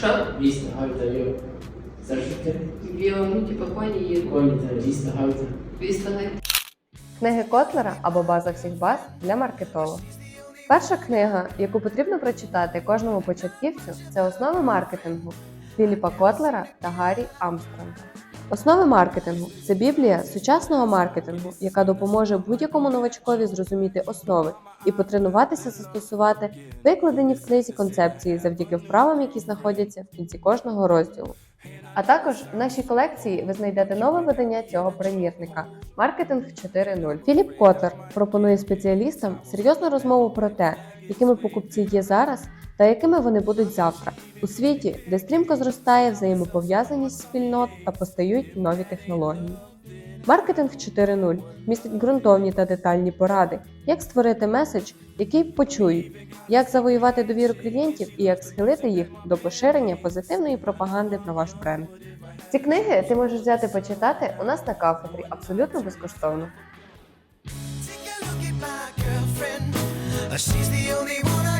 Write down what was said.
Що? Vista heute, jo. Зашити. Віо, ну, типу, коні є. Коніте, Vista heute. Вістагай. Книги Котлера або база всіх баз для маркетолога. Перша книга, яку потрібно прочитати кожному початківцю, це основи маркетингу Філіпа Котлера та Гаррі Амстронга. Основи маркетингу це біблія сучасного маркетингу, яка допоможе будь-якому новачкові зрозуміти основи і потренуватися застосувати викладені в книзі концепції завдяки вправам, які знаходяться в кінці кожного розділу. А також в нашій колекції ви знайдете нове видання цього примірника Маркетинг 4.0. Філіп Котлер пропонує спеціалістам серйозну розмову про те, якими покупці є зараз та якими вони будуть завтра у світі, де стрімко зростає взаємопов'язаність спільнот та постають нові технології. Маркетинг 4.0 містить ґрунтовні та детальні поради, як створити меседж, який почують, як завоювати довіру клієнтів і як схилити їх до поширення позитивної пропаганди про ваш бренд. Ці книги ти можеш взяти почитати у нас на кафедрі абсолютно безкоштовно. Uh, She's the only one I.